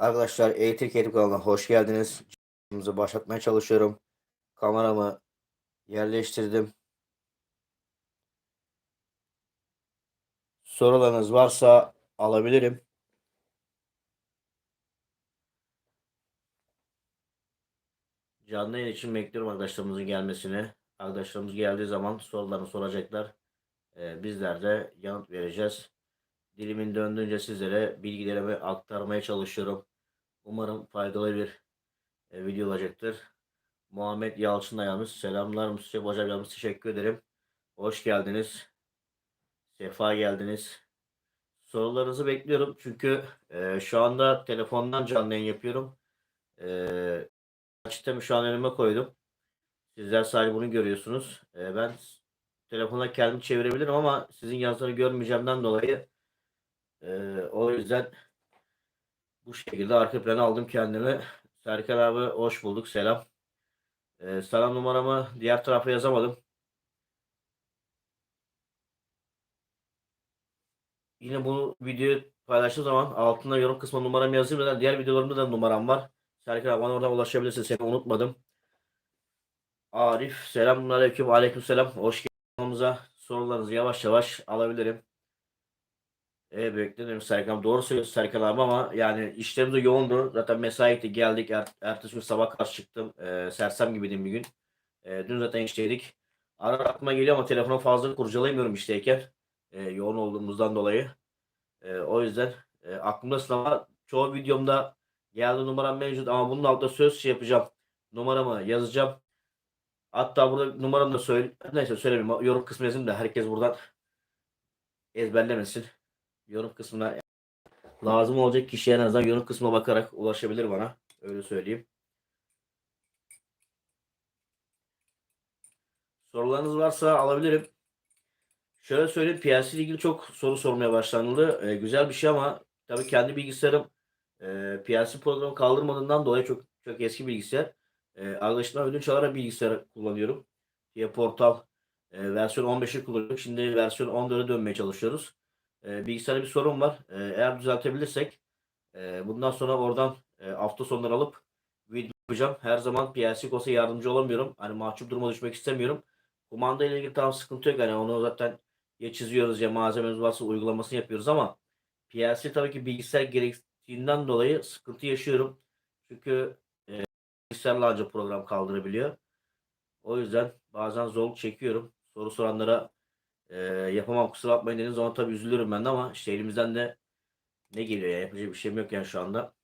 Arkadaşlar Eğitim Eğitim kanalına hoş geldiniz. Videomuzu başlatmaya çalışıyorum. Kameramı yerleştirdim. Sorularınız varsa alabilirim. Canlı yayın için bekliyorum arkadaşlarımızın gelmesini. Arkadaşlarımız geldiği zaman sorularını soracaklar. Ee, bizler de yanıt vereceğiz. Dilimin döndüğünce sizlere bilgilerimi aktarmaya çalışıyorum. Umarım faydalı bir e, video olacaktır. Muhammed Yalçın ayağımız. Selamlar Mustafa Hocam yalnız teşekkür ederim. Hoş geldiniz. Sefa geldiniz. Sorularınızı bekliyorum. Çünkü e, şu anda telefondan canlı yayın yapıyorum. E, sistemi şu an önüme koydum. Sizler sadece bunu görüyorsunuz. E, ben telefona kendimi çevirebilirim ama sizin yazıları görmeyeceğimden dolayı e, o yüzden bu şekilde arka plana aldım kendimi. Serkan abi hoş bulduk. Selam. Ee, selam numaramı diğer tarafa yazamadım. Yine bu videoyu paylaştığım zaman altına yorum kısmına numaramı yazayım. Zaten diğer videolarımda da numaram var. Serkan abi bana oradan ulaşabilirsin. Seni unutmadım. Arif selamun aleyküm. Aleyküm selam. Hoş geldiniz. Sorularınızı yavaş yavaş alabilirim. E bekledim Serkan. Doğru söylüyorsun Serkan abi ama yani işlerimiz de yoğundu. Zaten mesaiydi geldik. Er, ertesi gün sabah karşı çıktım. E, sersem gibiydim bir gün. E, dün zaten işteydik. Ara aklıma geliyor ama telefonu fazla kurcalayamıyorum işteyken. E, yoğun olduğumuzdan dolayı. E, o yüzden e, aklımda ama çoğu videomda geldi numaram mevcut ama bunun altında söz şey yapacağım. Numaramı yazacağım. Hatta burada numaramı da söyle. Neyse söylemeyeyim. Yorum kısmı yazayım da herkes buradan ezberlemesin yorum kısmına lazım olacak kişiye en azından yorum kısmına bakarak ulaşabilir bana. Öyle söyleyeyim. Sorularınız varsa alabilirim. Şöyle söyleyeyim PLC ile ilgili çok soru sormaya başlanıldı. Ee, güzel bir şey ama tabii kendi bilgisayarım e, PLC programı kaldırmadığından dolayı çok çok eski bilgisayar. E, arkadaşımdan ödünç alarak bilgisayar kullanıyorum. Diye portal e, versiyon 15'i kullanıyorum. Şimdi versiyon 14'e dönmeye çalışıyoruz. E, bilgisayarda bir sorun var. E, eğer düzeltebilirsek e, bundan sonra oradan e, hafta sonları alıp video yapacağım. Her zaman PLC olsa yardımcı olamıyorum. Hani mahcup duruma düşmek istemiyorum. Kumanda ile ilgili tam sıkıntı yok. Yani onu zaten ya çiziyoruz ya malzememiz varsa uygulamasını yapıyoruz ama PLC tabii ki bilgisayar gerektiğinden dolayı sıkıntı yaşıyorum. Çünkü e, bilgisayarla ancak program kaldırabiliyor. O yüzden bazen zorluk çekiyorum. Soru soranlara ee, yapamam kusura bakmayın dediğiniz zaman tabii üzülürüm ben de ama işte elimizden de ne geliyor ya yapacak bir şeyim yok yani şu anda.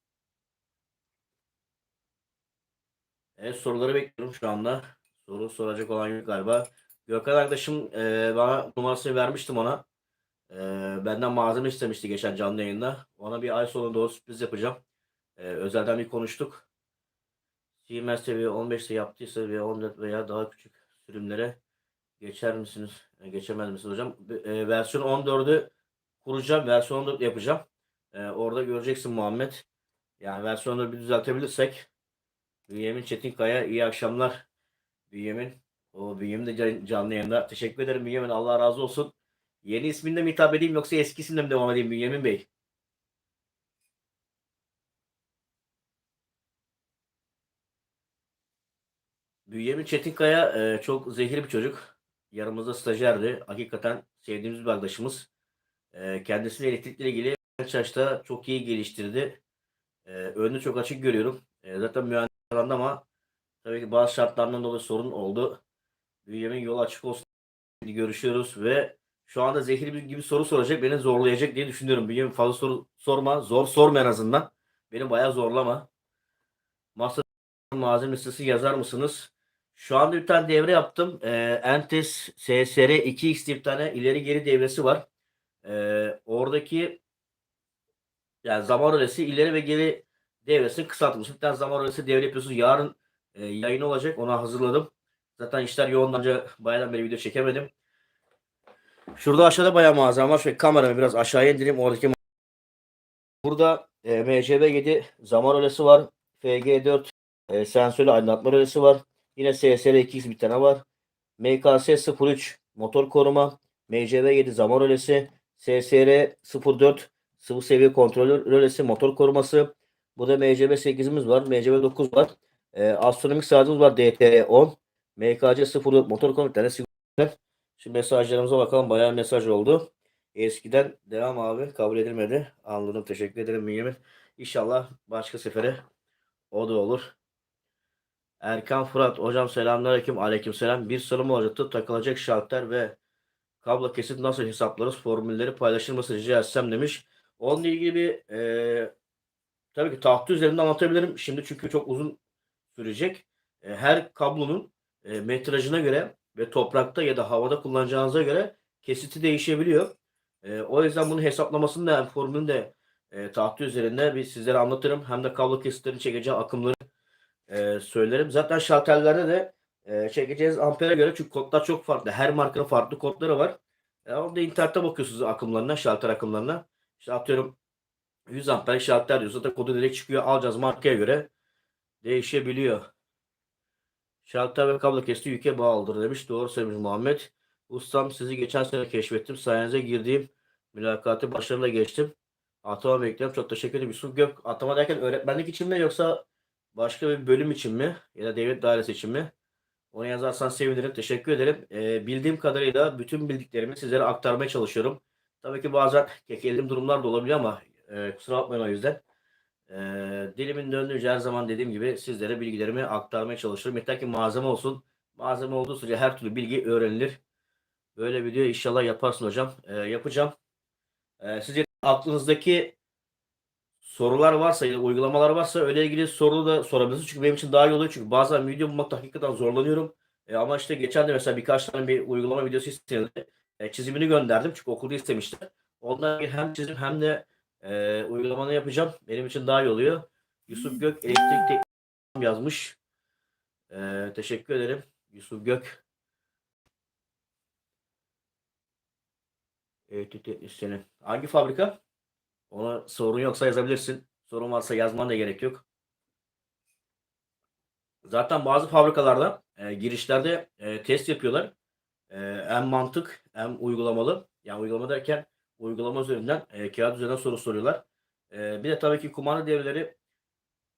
Evet soruları bekliyorum şu anda. Soru soracak olan yok galiba. Gökhan arkadaşım e, bana numarasını vermiştim ona. E, benden malzeme istemişti geçen canlı yayında. Ona bir ay sonra doğru sürpriz yapacağım. E, özelden bir konuştuk. Siemens seviye 15'te yaptıysa veya 14 veya daha küçük sürümlere Geçer misiniz? E, geçemez misiniz hocam? E, versiyon 14'ü kuracağım. Versiyon 14 yapacağım. E, orada göreceksin Muhammed. Yani versiyonu bir düzeltebilirsek. Bünyamin Çetinkaya iyi akşamlar. Bünyamin. O Bünyamin de canlı yayında. Teşekkür ederim Bünyamin. Allah razı olsun. Yeni isminde mi hitap edeyim yoksa eski isimle mi devam edeyim Bünyamin Bey? Bünyamin Çetinkaya e, çok zehirli bir çocuk yanımızda stajyerdi. Hakikaten sevdiğimiz bir arkadaşımız. E, kendisini elektrikle ilgili yaşta çok iyi geliştirdi. E, önünü çok açık görüyorum. E, zaten mühendis ama tabii ki bazı şartlardan dolayı sorun oldu. Bünyamin yol açık olsun. Şimdi görüşüyoruz ve şu anda zehirli bir gibi soru soracak. Beni zorlayacak diye düşünüyorum. Bünyamin fazla soru sorma. Zor sorma en azından. Beni bayağı zorlama. Master malzeme listesi yazar mısınız? Şu anda bir tane devre yaptım. Ee, Entes SSR 2X diye bir tane ileri geri devresi var. Ee, oradaki yani zaman rölesi ileri ve geri devresini kısaltmış. Bir tane zaman rölesi devre yapıyorsunuz. Yarın e, yayın olacak. Ona hazırladım. Zaten işler yoğunlanca bayağıdan beri video çekemedim. Şurada aşağıda bayağı malzeme var. Şöyle kameramı biraz aşağıya indireyim. Oradaki Burada e, MCB7 zaman rölesi var. FG4 e, sensörlü aydınlatma rölesi var. Yine SSR2X bir tane var. MKS03 motor koruma. MCV7 zaman rölesi. SSR04 sıvı seviye kontrolü rölesi motor koruması. Bu da MCB 8'imiz var. MCB 9 var. E, astronomik saatimiz var. DTE 10. MKC 04 motor komutları. sigortalar. Şimdi mesajlarımıza bakalım. Bayağı mesaj oldu. Eskiden devam abi kabul edilmedi. Anladım. Teşekkür ederim Bünyamin. İnşallah başka sefere o da olur. Erkan Fırat. Hocam selamünaleyküm. Aleykümselam. Bir sorum olacaktı. Takılacak şalter ve kablo kesit nasıl hesaplarız? Formülleri paylaşır mısın rica etsem demiş. Onunla ilgili bir e, tabii ki tahtı üzerinde anlatabilirim. Şimdi çünkü çok uzun sürecek. E, her kablonun e, metrajına göre ve toprakta ya da havada kullanacağınıza göre kesiti değişebiliyor. E, o yüzden bunun hesaplamasını da formülünü de e, tahtı üzerinde bir sizlere anlatırım. Hem de kablo kesitlerini çekeceği akımları e, söylerim. Zaten şalterlerde de e, çekeceğiniz ampere göre çünkü kodlar çok farklı. Her markanın farklı kodları var. E, orada internette bakıyorsunuz akımlarına, şalter akımlarına. İşte atıyorum 100 amper şalter diyorsa da kodu direkt çıkıyor. Alacağız markaya göre değişebiliyor. Şalter ve kablo kesti yüke bağlıdır demiş. Doğru söylemiş Muhammed. Ustam sizi geçen sene keşfettim. Sayenize girdiğim mülakatı başarıyla geçtim. Atama bekliyorum. Çok teşekkür ederim. Yusuf Gök. Atama derken öğretmenlik için mi yoksa başka bir bölüm için mi? Ya da devlet dairesi için mi? Onu yazarsan sevinirim. Teşekkür ederim. Ee, bildiğim kadarıyla bütün bildiklerimi sizlere aktarmaya çalışıyorum. Tabii ki bazen kekeldiğim durumlar da olabiliyor ama e, kusura bakmayın o yüzden. E, dilimin döndüğünce her zaman dediğim gibi sizlere bilgilerimi aktarmaya çalışıyorum. Yeter ki malzeme olsun. Malzeme olduğu sürece her türlü bilgi öğrenilir. Böyle video inşallah yaparsın hocam. E, yapacağım. E, sizce aklınızdaki sorular varsa ya uygulamalar varsa öyle ilgili soru da sorabilirsiniz. Çünkü benim için daha iyi oluyor. Çünkü bazen video bulmakta hakikaten zorlanıyorum. E, ama işte geçen de mesela birkaç tane bir uygulama videosu istenildi. E, çizimini gönderdim. Çünkü okulda istemişler. Ondan hem çizim hem de e, uygulamanı yapacağım. Benim için daha iyi oluyor. Yusuf Gök elektrik teknik yazmış. E, teşekkür ederim. Yusuf Gök. Elektrik teknisyeni. Hangi fabrika? Ona sorun yoksa yazabilirsin. Sorun varsa yazman da gerek yok. Zaten bazı fabrikalarda e, girişlerde e, test yapıyorlar. E, en mantık, en uygulamalı. Yani uygulama derken uygulama üzerinden, e, kağıt üzerinden soru soruyorlar. E, bir de tabii ki kumanda devreleri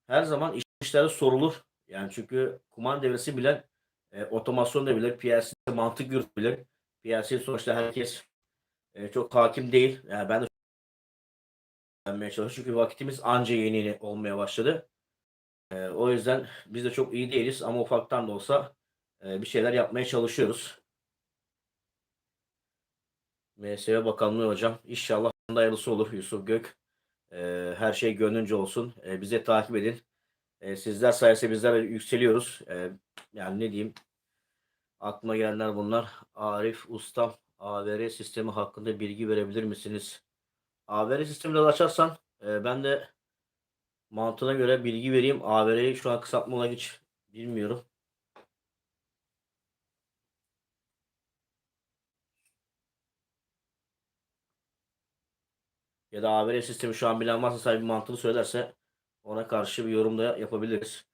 her zaman iş- işlerde sorulur. Yani çünkü kumanda devresi bilen e, otomasyon da bilir, PLC'de mantık yürütebilir. PLC sonuçta herkes e, çok hakim değil. Yani ben de öğrenmeye çalışıyorum. Çünkü vakitimiz anca yeni yeni olmaya başladı. E, o yüzden biz de çok iyi değiliz ama ufaktan da olsa e, bir şeyler yapmaya çalışıyoruz. MSV Bakanlığı hocam. İnşallah hayırlısı olur Yusuf Gök. E, her şey gönlünce olsun. E, bize takip edin. E, sizler sayesinde bizler yükseliyoruz. E, yani ne diyeyim? Aklıma gelenler bunlar. Arif Ustam AVR sistemi hakkında bilgi verebilir misiniz? AVR sistemini de açarsan e, ben de mantığına göre bilgi vereyim. AVR'yi şu an kısaltma olarak hiç bilmiyorum. Ya da AVR sistemi şu an bilen varsa sahibi mantığını söylerse ona karşı bir yorum da yapabiliriz.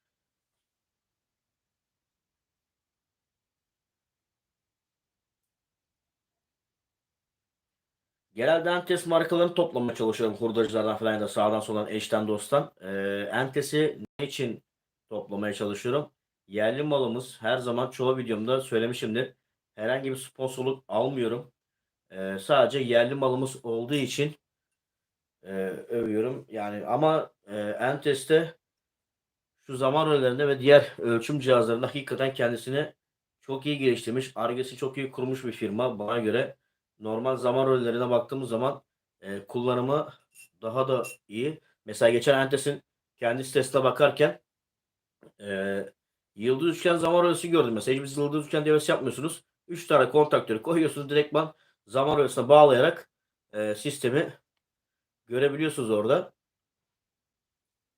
Genelde Entes markalarını toplamaya çalışıyorum hurdacılardan falan da sağdan soldan eşten dosttan. Ee, Entes'i ne için toplamaya çalışıyorum? Yerli malımız her zaman çoğu videomda söylemişimdir. Herhangi bir sponsorluk almıyorum. Ee, sadece yerli malımız olduğu için e, övüyorum. Yani ama e, Entes'te şu zaman rölelerinde ve diğer ölçüm cihazlarında hakikaten kendisini çok iyi geliştirmiş. Argesi çok iyi kurmuş bir firma bana göre. Normal zaman röllerine baktığımız zaman e, kullanımı daha da iyi. Mesela geçen Entes'in kendi sitesine bakarken e, yıldız üçgen zaman rölesi gördüm. Mesela hiç yıldız üçgen devresi yapmıyorsunuz. 3 tane kontaktörü koyuyorsunuz direktman zaman rölesine bağlayarak e, sistemi görebiliyorsunuz orada.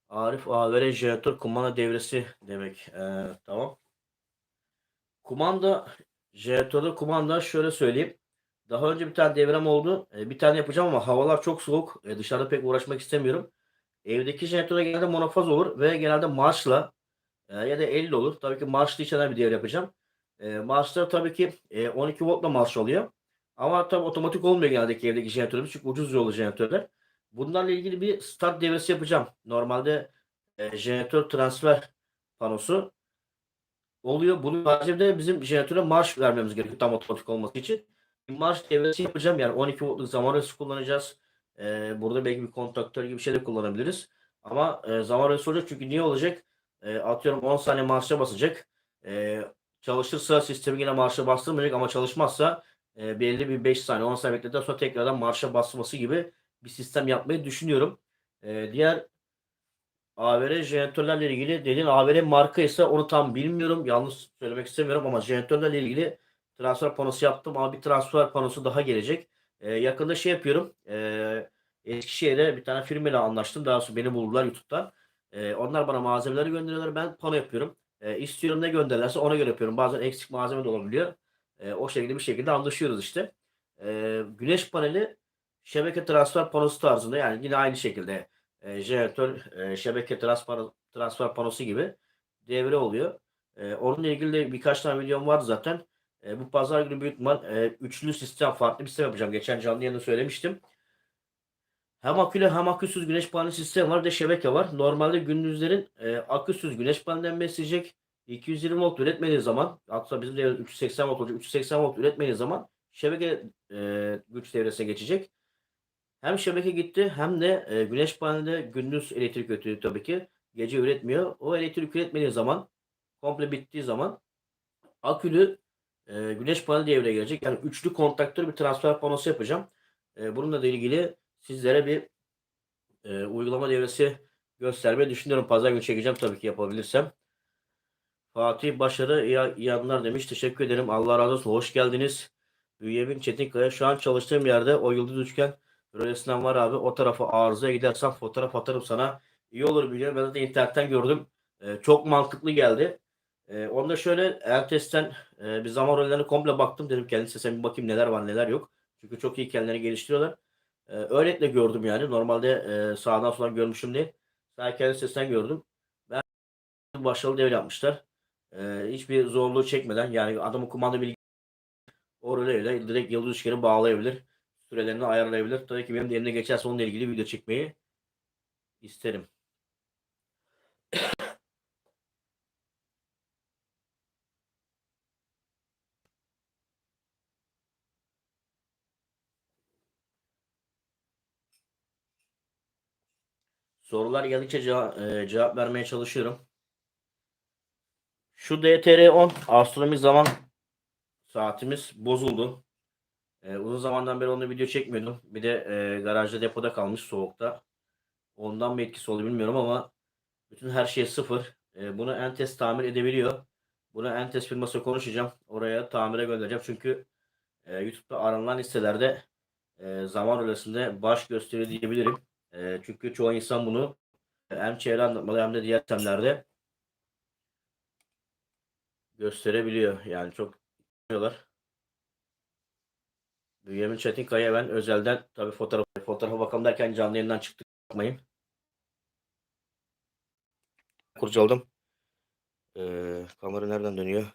Arif AVR jeneratör kumanda devresi demek. Ee, tamam. Kumanda jeneratörde kumanda şöyle söyleyeyim. Daha önce bir tane devrem oldu. Ee, bir tane yapacağım ama havalar çok soğuk. Ee, dışarıda pek uğraşmak istemiyorum. Evdeki jeneratörde genelde monofaz olur ve genelde marşla e, ya da 50 olur. Tabii ki marşlı içeren bir devre yapacağım. E, marşlar tabii ki e, 12 voltla marş oluyor. Ama tabii otomatik olmuyor genelde evdeki jeneratörümüz çünkü ucuz yollu jeneratörler. Bunlarla ilgili bir start devresi yapacağım. Normalde e, jeneratör transfer panosu oluyor. Bunun haricinde bizim jeneratöre marş vermemiz gerekiyor tam otomatik olması için. Marş devresi yapacağım. Yani 12 voltluk zaman rölesi kullanacağız. E, burada belki bir kontaktör gibi bir şey de kullanabiliriz. Ama e, zaman rölesi olacak çünkü niye olacak? E, atıyorum 10 saniye marşa basacak. E, çalışırsa sistemi yine marşa bastırmayacak ama çalışmazsa e, belli bir 5 saniye 10 saniye bekledikten sonra tekrardan marşa basması gibi bir sistem yapmayı düşünüyorum. E, diğer AVR jeneratörlerle ilgili dediğin AVR marka ise onu tam bilmiyorum. Yanlış söylemek istemiyorum ama jeneratörlerle ilgili transfer panosu yaptım ama bir transfer panosu daha gelecek. E, yakında şey yapıyorum. E, Eskişehir'de bir tane firmayla anlaştım. Daha sonra beni buldular YouTube'dan. E, onlar bana malzemeleri gönderiyorlar. Ben pano yapıyorum. E, istiyorum ne gönderirlerse ona göre yapıyorum. Bazen eksik malzeme de olabiliyor. E, o şekilde bir şekilde anlaşıyoruz işte. E, güneş paneli şebeke transfer panosu tarzında yani yine aynı şekilde e, jeneratör e, şebeke transfer, transfer panosu gibi devre oluyor. E, onunla ilgili de birkaç tane videom vardı zaten. E, bu pazar günü büyük ihtimal e, üçlü sistem farklı bir sistem yapacağım. Geçen canlı yayında söylemiştim. Hem akülü hem aküsüz güneş paneli sistemi var. Bir de şebeke var. Normalde gündüzlerin e, aküsüz güneş panelinden besleyecek. 220 volt üretmediği zaman hatta bizim de 380 volt olacak. 380 volt üretmediği zaman şebeke e, güç devresine geçecek. Hem şebeke gitti hem de e, güneş panelde gündüz elektrik üretiyor tabii ki. Gece üretmiyor. O elektrik üretmediği zaman komple bittiği zaman akülü e, güneş paneli devreye girecek. Yani üçlü kontaktör bir transfer panosu yapacağım. E, bununla da ilgili sizlere bir e, uygulama devresi göstermeyi düşünüyorum. Pazar günü çekeceğim tabii ki yapabilirsem. Fatih Başarı iyi, anlar demiş. Teşekkür ederim. Allah razı olsun. Hoş geldiniz. Bünyamin Çetinkaya. Şu an çalıştığım yerde o yıldız üçgen rölesinden var abi. O tarafa arızaya gidersen fotoğraf atarım sana. İyi olur biliyorum. Ben de internetten gördüm. E, çok mantıklı geldi. E, onda şöyle Eltes'ten e, bir zaman rollerine komple baktım. Dedim kendi sesime bir bakayım neler var neler yok. Çünkü çok iyi kendilerini geliştiriyorlar. E, öylelikle gördüm yani. Normalde e, sağdan soldan görmüşüm değil. Sadece kendi sesten gördüm. Ben başarılı devre yapmışlar. E, hiçbir zorluğu çekmeden yani adamın kumanda bilgi o röleyle direkt yıldız üçgeni bağlayabilir. Sürelerini ayarlayabilir. Tabii ki benim de elimde geçerse onunla ilgili video çekmeyi isterim. Sorular geldikçe cevap, e, cevap vermeye çalışıyorum. Şu DTR10 astronomik zaman saatimiz bozuldu. E, uzun zamandan beri onu video çekmiyordum. Bir de e, garajda depoda kalmış soğukta. Ondan mı etkisi oldu bilmiyorum ama bütün her şey sıfır. E, bunu Entes tamir edebiliyor. Bunu Entes firması konuşacağım. Oraya tamire göndereceğim. Çünkü e, YouTube'da aranılan listelerde e, zaman rölesinde baş gösteriyor diyebilirim. E, çünkü çoğu insan bunu hem çevre anlatmalı hem de diğer sistemlerde gösterebiliyor. Yani çok diyorlar. Bünyamin Çetinkaya ben özelden tabi fotoğraf fotoğrafa bakalım derken canlı yayından çıktık bakmayın. Kurcaladım. Ee, kamera nereden dönüyor?